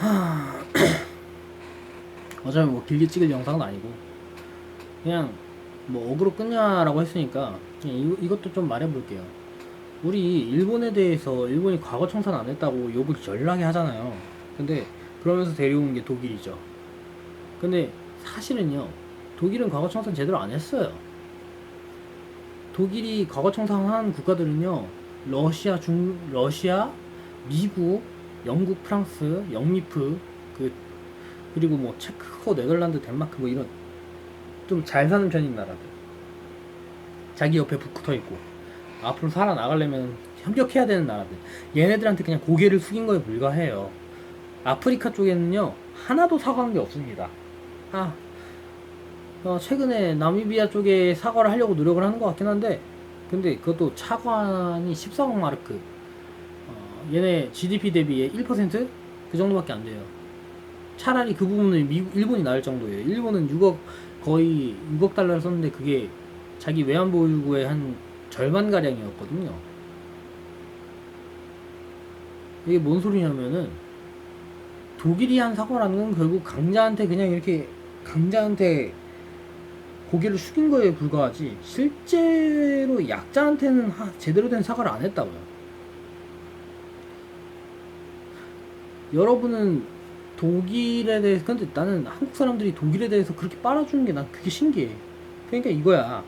어차피 뭐 길게 찍을 영상은 아니고 그냥 뭐 어그로 끊냐라고 했으니까 그냥 이거, 이것도 좀 말해볼게요. 우리 일본에 대해서 일본이 과거 청산 안 했다고 욕을 열나게 하잖아요. 근데 그러면서 데려온 게 독일이죠. 근데 사실은요, 독일은 과거 청산 제대로 안 했어요. 독일이 과거 청산한 국가들은요, 러시아, 중, 러시아, 미국, 영국, 프랑스, 영미프, 그, 그리고 뭐 체코, 네덜란드, 덴마크 뭐 이런 좀 잘 사는 편인 나라들. 자기 옆에 붙어 있고 앞으로 살아 나가려면 협력해야 되는 나라들. 얘네들한테 그냥 고개를 숙인 거에 불과해요. 아프리카 쪽에는요 하나도 사과한 게 없습니다. 아 어, 최근에 나미비아 쪽에 사과를 하려고 노력을 하는 것 같긴 한데 근데 그것도 차관이 14억 마르크 어, 얘네 GDP 대비에 1%그 정도밖에 안 돼요. 차라리 그 부분을 미국, 일본이 나을 정도예요. 일본은 6억 거의 6억 달러를 썼는데 그게 자기 외환 보유고의 한 절반 가량이었거든요. 이게 뭔 소리냐면은 독일이 한 사과라는 건 결국 강자한테 그냥 이렇게 강자한테 고개를 숙인 거에 불과하지 실제로 약자한테는 하- 제대로 된 사과를 안 했다고요. 여러분은 독일에 대해서 근데 나는 한국 사람들이 독일에 대해서 그렇게 빨아주는 게 난 그게 신기해. 그러니까 이거야.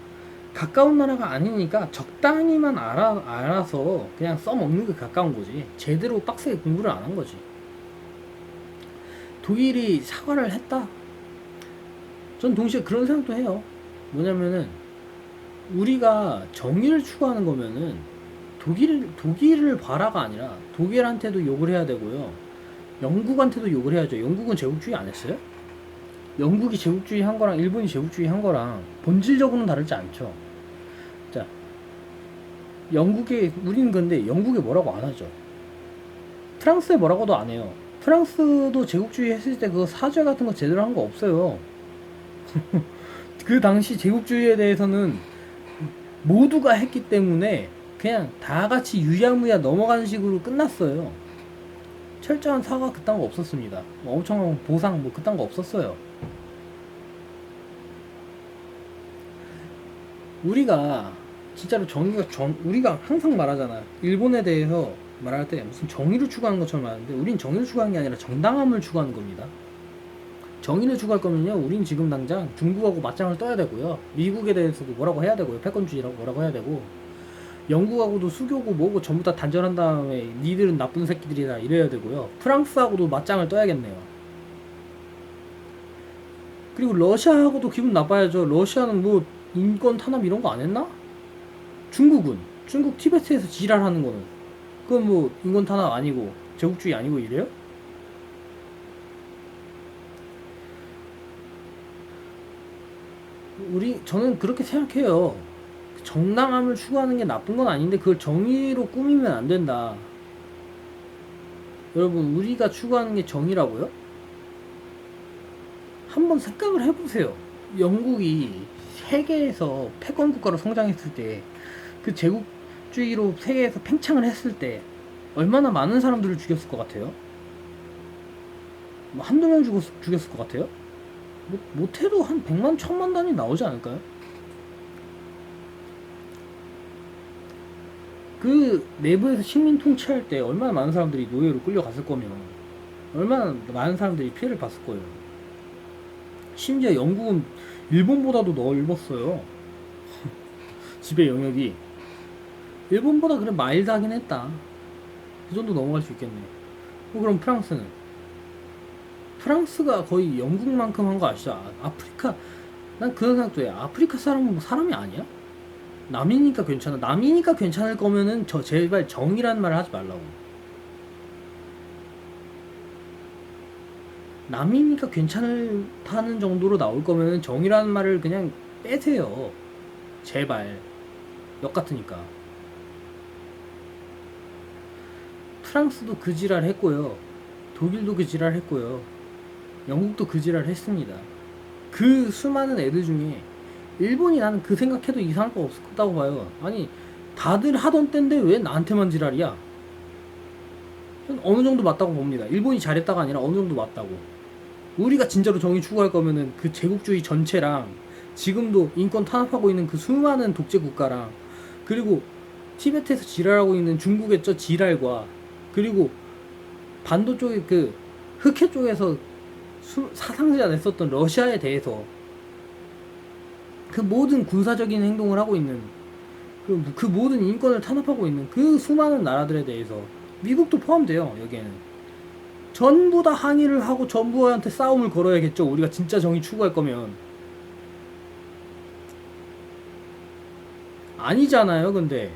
가까운 나라가 아니니까 적당히만 알아, 알아서 그냥 써먹는 게 가까운 거지. 제대로 빡세게 공부를 안 한 거지. 독일이 사과를 했다. 전 동시에 그런 생각도 해요. 뭐냐면은 우리가 정의를 추구하는 거면은 독일 독일을 봐라가 아니라 독일한테도 욕을 해야 되고요. 영국한테도 욕을 해야죠. 영국은 제국주의 안 했어요? 영국이 제국주의 한 거랑 일본이 제국주의 한 거랑 본질적으로는 다르지 않죠. 자, 영국에 우리는 근데 영국에 뭐라고 안 하죠. 프랑스에 뭐라고도 안 해요. 프랑스도 제국주의 했을 때 그 사죄 같은 거 제대로 한 거 없어요. 그 당시 제국주의에 대해서는 모두가 했기 때문에 그냥 다 같이 유야무야 넘어가는 식으로 끝났어요. 철저한 사과 그딴 거 없었습니다. 뭐 엄청난 보상 뭐 그딴 거 없었어요. 우리가 진짜로 정의가 정 우리가 항상 말하잖아. 일본에 대해서 말할 때 무슨 정의를 추구하는 것처럼 하는데 우린 정의를 추구하는 게 아니라 정당함을 추구하는 겁니다. 정의를 추구할 거면요, 우린 지금 당장 중국하고 맞짱을 떠야 되고요. 미국에 대해서도 뭐라고 해야 되고요. 패권주의라고 뭐라고 해야 되고, 영국하고도 수교고 뭐고 전부 다 단절한 다음에 니들은 나쁜 새끼들이다 이래야 되고요. 프랑스하고도 맞짱을 떠야겠네요. 그리고 러시아하고도 기분 나빠야죠. 러시아는 뭐 인권 탄압 이런 거 안 했나? 중국은 중국 티베트에서 지랄하는 거는 그건 뭐 인권 탄압 아니고 제국주의 아니고 이래요? 우리 저는 그렇게 생각해요. 정당함을 추구하는 게 나쁜 건 아닌데 그걸 정의로 꾸미면 안 된다. 여러분 우리가 추구하는 게 정의라고요? 한번 생각을 해보세요. 영국이 세계에서 패권 국가로 성장했을 때 그 제국주의로 세계에서 팽창을 했을 때 얼마나 많은 사람들을 죽였을 것 같아요? 뭐 한두 명 죽었, 죽였을 것 같아요? 뭐, 못해도 한 100만, 1000만 단위 나오지 않을까요? 그 내부에서 식민 통치할 때 얼마나 많은 사람들이 노예로 끌려갔을 거면 얼마나 많은 사람들이 피해를 봤을 거예요. 심지어 영국은 일본보다도 넓었어요. 지배 영역이 일본보다 그래 마일드하긴 했다. 그 정도 넘어갈 수 있겠네. 어, 그럼 프랑스는 프랑스가 거의 영국만큼 한 거 아시죠? 아, 아프리카 난 그런 생각도 해. 아프리카 사람은 뭐 사람이 아니야? 남이니까 괜찮아. 남이니까 괜찮을 거면은 저 제발 정이라는 말을 하지 말라고. 남이니까 괜찮다는 정도로 나올 거면은 정이라는 말을 그냥 빼세요. 제발. 역 같으니까. 프랑스도 그 지랄 했고요. 독일도 그 지랄 했고요. 영국도 그 지랄 했습니다. 그 수많은 애들 중에 일본이 나는 그 생각해도 이상할 거 없었다고 봐요. 아니 다들 하던 때인데 왜 나한테만 지랄이야? 전 어느 정도 맞다고 봅니다. 일본이 잘했다가 아니라 어느 정도 맞다고. 우리가 진짜로 정의 추구할 거면은 그 제국주의 전체랑 지금도 인권 탄압하고 있는 그 수많은 독재 국가랑 그리고 티베트에서 지랄하고 있는 중국의 저 지랄과 그리고 반도 쪽의 그 흑해 쪽에서 수- 사상자 냈었던 러시아에 대해서 그 모든 군사적인 행동을 하고 있는 그, 그 모든 인권을 탄압하고 있는 그 수많은 나라들에 대해서 미국도 포함돼요 여기에는. 전부 다 항의를 하고 전부한테 싸움을 걸어야겠죠 우리가 진짜 정의 추구할 거면. 아니잖아요 근데.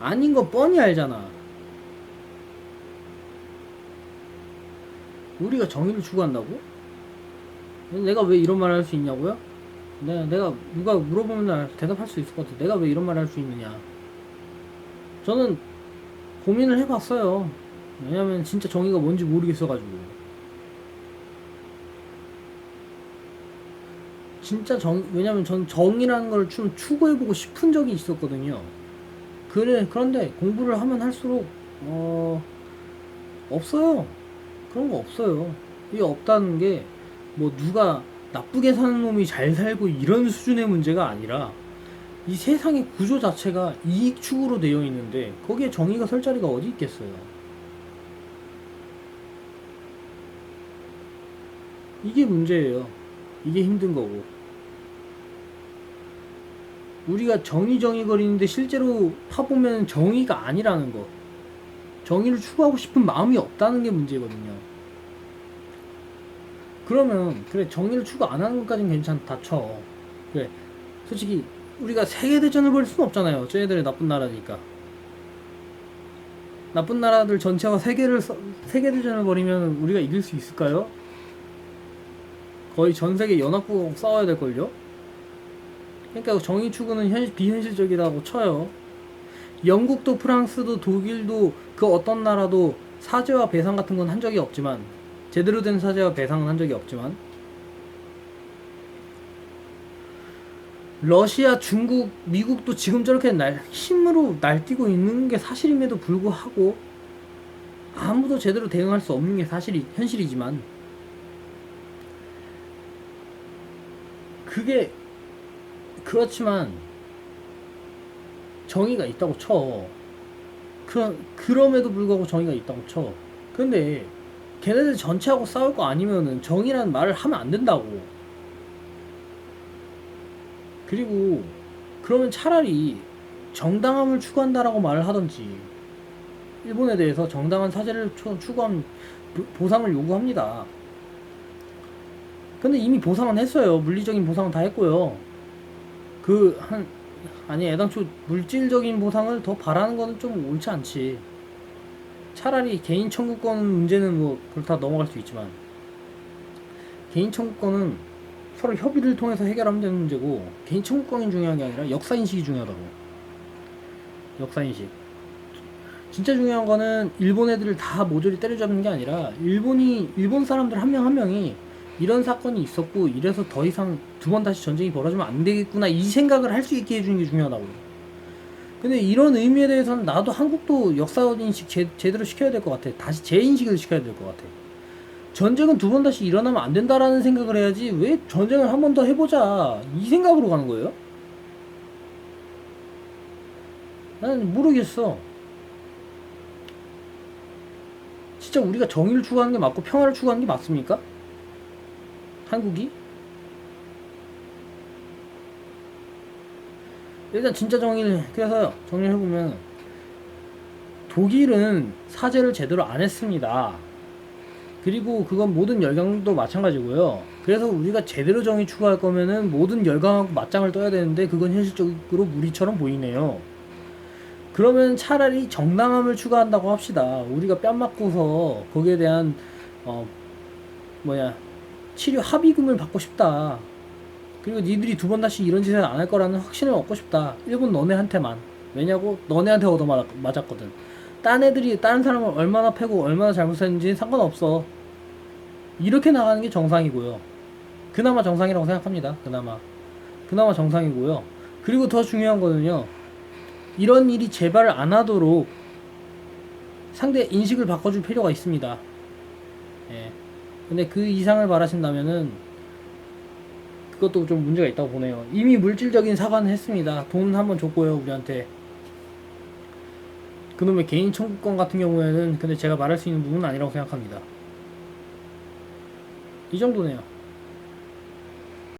아닌 거 뻔히 알잖아. 우리가 정의를 추구한다고? 내가 왜 이런 말을 할 수 있냐고요? 내가, 내가 누가 물어보면 나 대답할 수 있을 것 같아. 내가 왜 이런 말을 할 수 있느냐? 저는 고민을 해봤어요. 왜냐면 진짜 정의가 뭔지 모르겠어가지고. 진짜 정, 왜냐면 전 정의라는 걸 좀 추구해보고 싶은 적이 있었거든요. 그래, 그런데 공부를 하면 할수록, 어, 없어요. 그런 거 없어요. 이게 없다는 게, 뭐 누가 나쁘게 사는 놈이 잘 살고 이런 수준의 문제가 아니라 이 세상의 구조 자체가 이익 추구로 되어 있는데 거기에 정의가 설 자리가 어디 있겠어요. 이게 문제예요. 이게 힘든 거고. 우리가 정의 정의 거리는데 실제로 파보면 정의가 아니라는 거. 정의를 추구하고 싶은 마음이 없다는 게 문제거든요. 그러면 그래 정의를 추구 안 하는 것까지는 괜찮다 쳐. 그래. 솔직히 우리가 세계대전을 벌일 수는 없잖아요. 쟤네들이 나쁜 나라니까. 나쁜 나라들 전체와 세계를 써- 세계대전을 벌이면 우리가 이길 수 있을까요? 거의 전 세계 연합국 싸워야 될걸요? 그러니까 정의 추구는 현, 비현실적이라고 쳐요. 영국도 프랑스도 독일도 그 어떤 나라도 사죄와 배상 같은 건 한 적이 없지만 제대로 된 사죄와 배상은 한 적이 없지만 러시아, 중국, 미국도 지금 저렇게 날, 힘으로 날뛰고 있는 게 사실임에도 불구하고 아무도 제대로 대응할 수 없는 게 사실이 현실이지만 그게 그렇지만 정의가 있다고 쳐. 그 그럼에도 불구하고 정의가 있다고 쳐. 근데 걔네들 전체하고 싸울 거 아니면은 정의라는 말을 하면 안 된다고. 그리고 그러면 차라리 정당함을 추구한다라고 말을 하던지 일본에 대해서 정당한 사죄를 추- 추구한 보- 보상을 요구합니다. 근데 이미 보상은 했어요. 물리적인 보상은 다 했고요. 그 한 아니 애당초 물질적인 보상을 더 바라는 거는 좀 옳지 않지. 차라리 개인 청구권 문제는 뭐 그렇다 넘어갈 수 있지만 개인 청구권은 서로 협의를 통해서 해결하면 되는 문제고 개인 청구권이 중요한 게 아니라 역사 인식이 중요하다고. 역사 인식. 진짜 중요한 거는 일본 애들을 다 모조리 때려잡는 게 아니라 일본이 일본 사람들 한 명 한 명이 이런 사건이 있었고 이래서 더 이상 두 번 다시 전쟁이 벌어지면 안 되겠구나 이 생각을 할 수 있게 해주는 게 중요하다고. 근데 이런 의미에 대해서는 나도 한국도 역사 인식 제, 제대로 시켜야 될 것 같아. 다시 재인식을 시켜야 될 것 같아. 전쟁은 두 번 다시 일어나면 안 된다라는 생각을 해야지 왜 전쟁을 한 번 더 해보자 이 생각으로 가는 거예요? 나는 모르겠어. 진짜 우리가 정의를 추구하는 게 맞고 평화를 추구하는 게 맞습니까? 한국이? 일단 진짜 정의를 그래서 정리를 해보면 독일은 사죄를 제대로 안 했습니다. 그리고 그건 모든 열강도 마찬가지고요. 그래서 우리가 제대로 정의 추구할 거면은 모든 열강하고 맞짱을 떠야 되는데 그건 현실적으로 무리처럼 보이네요. 그러면 차라리 정당함을 추구한다고 합시다. 우리가 뺨 맞고서 거기에 대한 어 뭐야 치료 합의금을 받고 싶다. 그리고 니들이 두 번 다시 이런 짓을 안할 거라는 확신을 얻고 싶다. 일본 너네한테만. 왜냐고 너네한테 얻어 맞- 맞았거든. 딴 애들이 다른 사람을 얼마나 패고 얼마나 잘못했는지 상관없어. 이렇게 나가는 게 정상이고요. 그나마 정상이라고 생각합니다. 그나마. 그나마 정상이고요. 그리고 더 중요한 거는요. 이런 일이 재발 안 하도록 상대 인식을 바꿔줄 필요가 있습니다. 예. 근데 그 이상을 바라신다면은 그것도 좀 문제가 있다고 보네요. 이미 물질적인 사과는 했습니다. 돈 한번 줬고요, 우리한테. 그놈의 개인 청구권 같은 경우에는 근데 제가 말할 수 있는 부분은 아니라고 생각합니다. 이 정도네요.